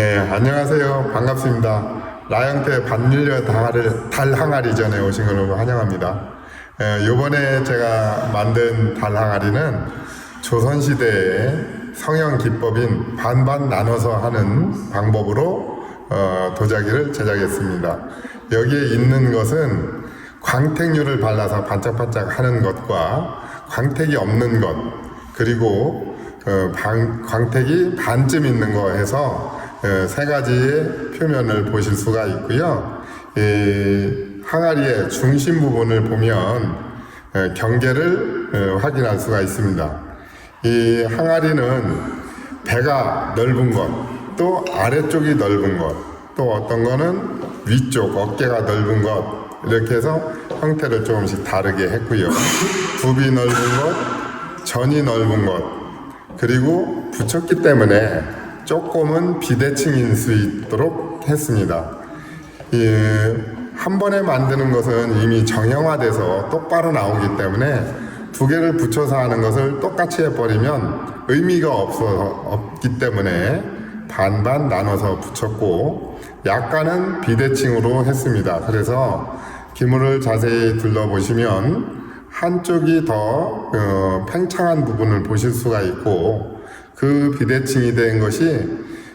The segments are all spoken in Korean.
네, 안녕하세요. 반갑습니다. 라영태 반밀려 달을, 달 항아리 전에 오신 걸로 환영합니다. 에, 요번에 제가 만든 달 항아리는 조선시대의 성형 기법인 반반 나눠서 하는 방법으로 어, 도자기를 제작했습니다. 여기에 있는 것은 광택유를 발라서 반짝반짝 하는 것과 광택이 없는 것, 그리고 어, 방- 광택이 반쯤 있는 거 해서 어, 세 가지의 표면을 보실 수가 있고요. 이 항아리의 중심 부분을 보면 어, 경계를 어, 확인할 수가 있습니다. 이 항아리는 배가 넓은 것, 또 아래쪽이 넓은 것, 또 어떤 거는 위쪽 어깨가 넓은 것 이렇게 해서 형태를 조금씩 다르게 했고요. 굽이 넓은 것, 전이 넓은 것, 그리고 붙였기 때문에 조금은 비대칭일 수 있도록 했습니다. 이, 한 번에 만드는 것은 이미 정형화돼서 똑바로 나오기 때문에 두 개를 붙여서 하는 것을 똑같이 해버리면 의미가 없어, 없기 때문에 반반 나눠서 붙였고 약간은 비대칭으로 했습니다. 그래서 기물을 자세히 둘러보시면 한쪽이 더 어, 팽창한 부분을 보실 수가 있고 그 비대칭이 된 것이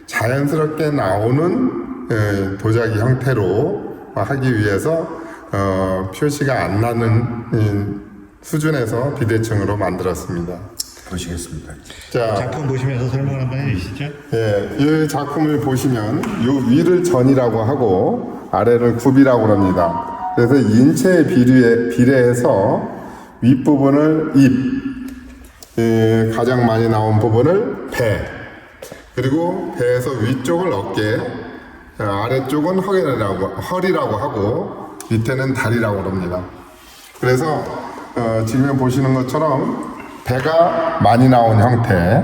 자연스럽게 나오는 에, 도자기 형태로 하기 위해서 어, 표시가 안 나는 음, 수준에서 비대칭으로 만들었습니다. 보시겠습니다. 자, 작품 보시면서 설명 한번 해주시죠. 예, 이 작품을 보시면 요 위를 전이라고 하고 아래를 굽이라고 합니다. 그래서 인체에 비례, 비례해서 윗부분을 입, 예, 가장 많이 나온 부분을 배, 그리고 배에서 위쪽을 어깨, 어, 아래쪽은 허리라고, 허리라고 하고 밑에는 다리라고 합니다. 그래서 어, 지금 보시는 것처럼 배가 많이 나온 형태,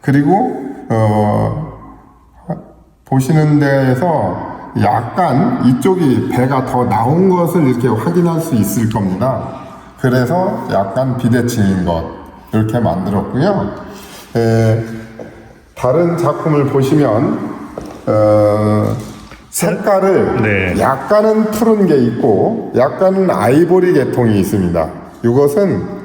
그리고 어, 보시는 데에서 약간 이쪽이 배가 더 나온 것을 이렇게 확인할 수 있을 겁니다. 그래서 약간 비대칭인 것 이렇게 만들었고요. 에, 다른 작품을 보시면 어, 색깔을 네. 약간은 푸른 게 있고 약간은 아이보리 계통이 있습니다. 이것은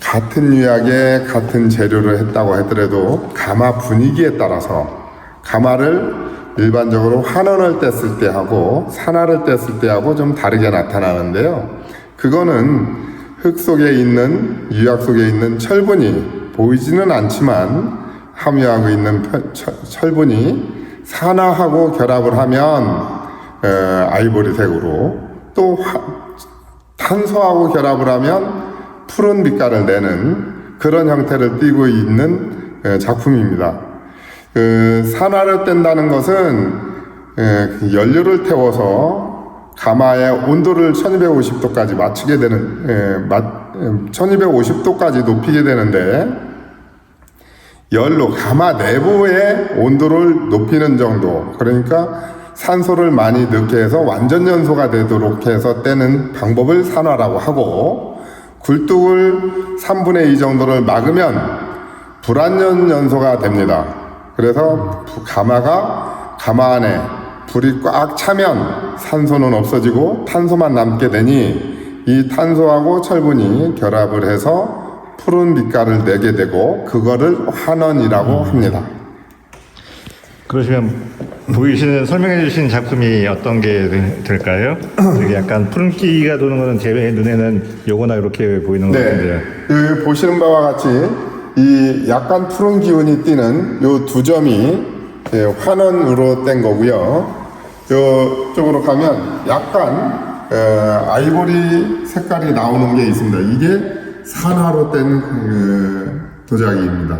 같은 유약에 같은 재료를 했다고 하더라도 가마 분위기에 따라서 가마를 일반적으로 환원을 뗐을 때 하고 산화를 뗐을 때 하고 좀 다르게 나타나는데요. 그거는 흙 속에 있는 유약 속에 있는 철분이 보이지는 않지만 함유하고 있는 철분이 산화하고 결합을 하면 어, 아이보리색으로 또 화- 탄소하고 결합을 하면 푸른 빛깔을 내는 그런 형태를 띠고 있는 어, 작품입니다. 그 산화를 뗀다는 것은 에, 그 연료를 태워서 가마의 온도를 1250도까지 맞추게 되는 에, 맞- 음, 1250도까지 높이게 되는데 열로 가마 내부의 온도를 높이는 정도 그러니까 산소를 많이 넣게 해서 완전 연소가 되도록 해서 떼는 방법을 산화라고 하고 굴뚝을 3분의 2 정도를 막으면 불완전 연소가 됩니다. 그래서 부- 가마가 가마 안에 불이 꽉 차면 산소는 없어지고 탄소만 남게 되니 이 탄소하고 철분이 결합을 해서 푸른 빛깔을 내게 되고 그거를 환원이라고 합니다. 그러시면 보이시는 설명해 주신 작품이 어떤 게 되- 될까요? 이게 약간 푸른기가 도는 거는 제 눈에는 요거나 이렇게 보이는 것 같은데요. 네. 그 보시는 바와 같이 이 약간 푸른 기운이 띄는 요 두 점이 예, 환원으로 뗀 거고요. 요 쪽으로 가면 약간 에, 아이보리 색깔이 나오는 게 있습니다. 이게 산화로 뗀 그, 도자기입니다.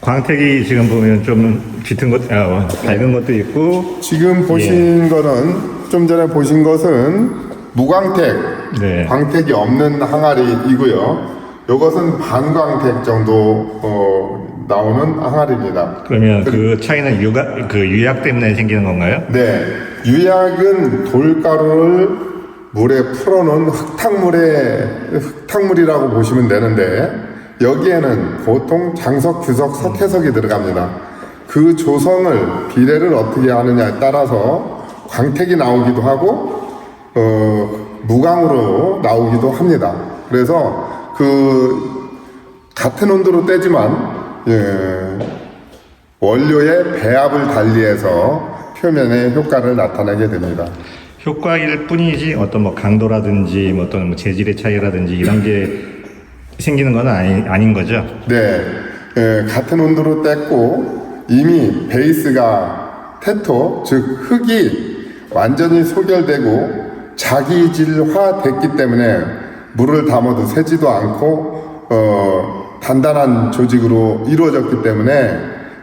광택이 지금 보면 좀 짙은 것, 아, 밝은 것도 있고, 지금 보신 거는 좀 전에 보신 것은 무광택, 네. 광택이 없는 항아리이고요. 이것은 반광택 정도 어, 나오는 항아리입니다. 그러면 그 차이는 유가, 그 유약 때문에 생기는 건가요? 네, 유약은 돌가루를 물에 풀어놓은 흙탕물에 흙탕물이라고 보시면 되는데 여기에는 보통 장석, 규석, 석회석이 들어갑니다. 그 조성을 비례를 어떻게 하느냐에 따라서 광택이 나오기도 하고 어, 무광으로 나오기도 합니다. 그래서 그 같은 온도로 떼지만 예, 원료의 배합을 달리해서 표면의 효과를 나타내게 됩니다. 효과일 뿐이지 어떤 뭐 강도라든지 뭐 어떤 뭐 재질의 차이라든지 이런 게 생기는 건 아니, 아닌 거죠. 네, 예, 같은 온도로 뗐고 이미 베이스가 테토 즉 흙이 완전히 소결되고 자기질화 됐기 때문에 물을 담아도 새지도 않고 어, 단단한 조직으로 이루어졌기 때문에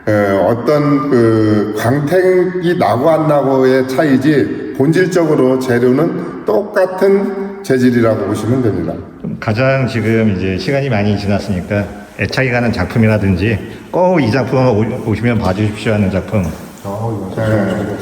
어, 어떤 그 광택이 나고 안 나고의 차이지 본질적으로 재료는 똑같은 재질이라고 보시면 됩니다. 가장 지금 이제 시간이 많이 지났으니까 애착이 가는 작품이라든지 꼭 이 작품 오- 오시면 봐주십시오 하는 작품. 네.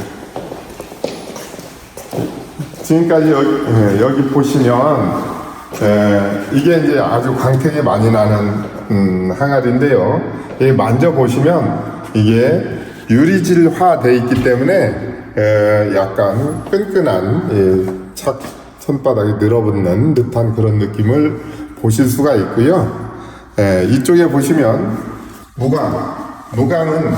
지금까지 여기, 예, 여기 보시면 예, 이게 이제 아주 광택이 많이 나는 음, 항아리인데요. 이 만져보시면 이게 유리질화 돼 있기 때문에 예, 약간 끈끈한 예, 착 손바닥에 늘어붙는 듯한 그런 느낌을 보실 수가 있고요. 예, 이쪽에 보시면 무광, 무광은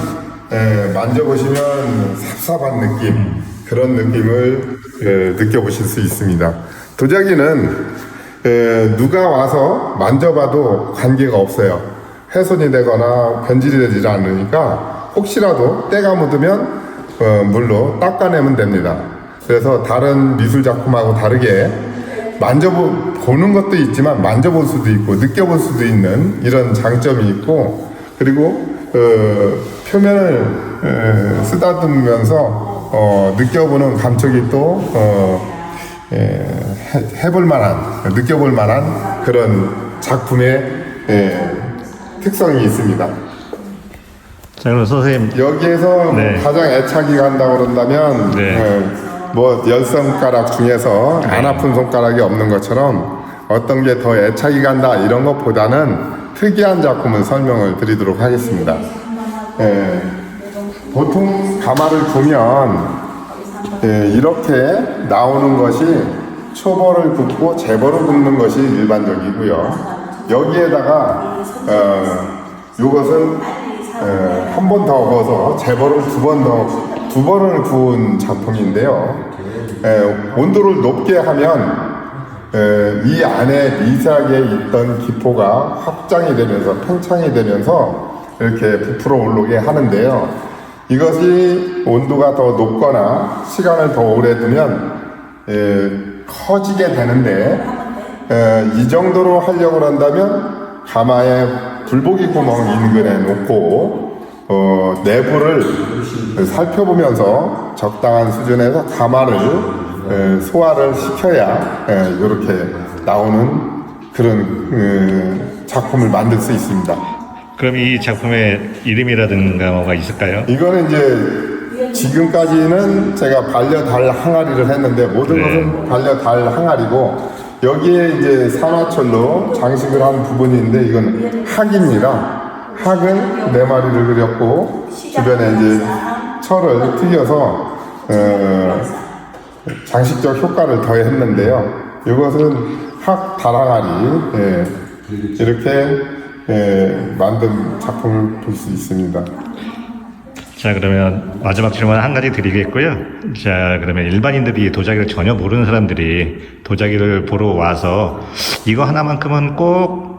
예, 만져보시면 삽삽한 느낌 그런 느낌을 예, 느껴보실 수 있습니다. 도자기는 예, 누가 와서 만져봐도 관계가 없어요. 훼손이 되거나 변질이 되지 않으니까 혹시라도 때가 묻으면 어, 물로 닦아내면 됩니다. 그래서 다른 미술 작품하고 다르게 만져보는 것도 있지만 만져볼 수도 있고 느껴볼 수도 있는 이런 장점이 있고 그리고 어, 표면을 에, 쓰다듬으면서 어, 느껴보는 감촉이 또 어, 에, 해- 해볼 만한 느껴볼 만한 그런 작품의 에, 특성이 있습니다. 자 그럼 선생님 여기에서 네. 가장 애착이 간다고 그런다면 네. 어, 뭐열 손가락 중에서 안 아픈 손가락이 없는 것처럼 어떤 게 더 애착이 간다 이런 것보다는 특이한 작품을 설명을 드리도록 하겠습니다. 예, 보통 가마를 보면 예, 이렇게 나오는 것이 초벌을 굽고 재벌을 굽는 것이 일반적이고요. 여기에다가 어, 이것은 한 번 더 구워서 재벌을 두 번 더 두 번을 구운 작품인데요. 에, 온도를 높게 하면 에, 이 안에 미세하게 있던 기포가 확장이 되면서 팽창이 되면서 이렇게 부풀어 올라오게 하는데요. 이것이 온도가 더 높거나 시간을 더 오래 두면 에, 커지게 되는데 에, 이 정도로 하려고 한다면 가마에 불고기 구멍 인근에 놓고 어, 내부를 살펴보면서 적당한 수준에서 가마를 에, 소화를 시켜야 이렇게 나오는 그런 에, 작품을 만들 수 있습니다. 그럼 이 작품의 이름이라든가 뭐가 있을까요? 이거는 이제 지금까지는 제가 반려달 항아리를 했는데 모든 네. 것은 반려달 항아리고 여기에 이제 산화철로 장식을 한 부분인데 이건 학입니다. 학은 네 마리를 그렸고 주변에 이제 철을 튀겨서 어, 장식적 효과를 더했는데요. 이것은 학 다랑아리 예, 이렇게 예, 만든 작품을 볼 수 있습니다. 자 그러면 마지막 질문 한 가지 드리겠고요. 자 그러면 일반인들이 도자기를 전혀 모르는 사람들이 도자기를 보러 와서 이거 하나만큼은 꼭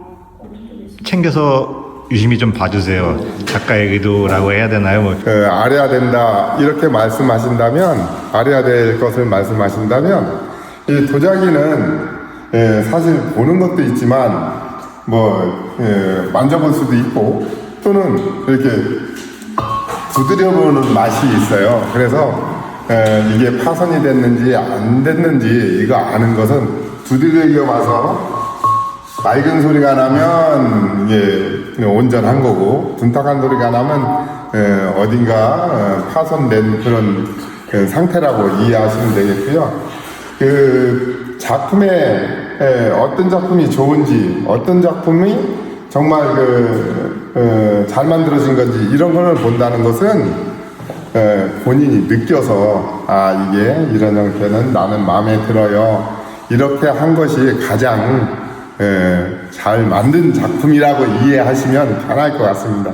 챙겨서 유심히 좀 봐주세요. 작가의 의도라고 해야 되나요? 뭐 그 알아야 된다 이렇게 말씀하신다면 알아야 될 것을 말씀하신다면 이 도자기는 예, 사실 보는 것도 있지만 뭐 예, 만져볼 수도 있고 또는 이렇게 두드려보는 맛이 있어요. 그래서 에, 이게 파손이 됐는지 안 됐는지 이거 아는 것은 두드려 봐서 맑은 소리가 나면 이게 온전한 거고 둔탁한 소리가 나면 에, 어딘가 어, 파손된 그런 그 상태라고 이해하시면 되겠고요. 그 작품에 에, 어떤 작품이 좋은지 어떤 작품이 정말 그, 어, 잘 만들어진 건지 이런 걸 본다는 것은 어, 본인이 느껴서 아 이게 이런 형태는 나는 마음에 들어요 이렇게 한 것이 가장 어, 잘 만든 작품이라고 이해하시면 편할 것 같습니다.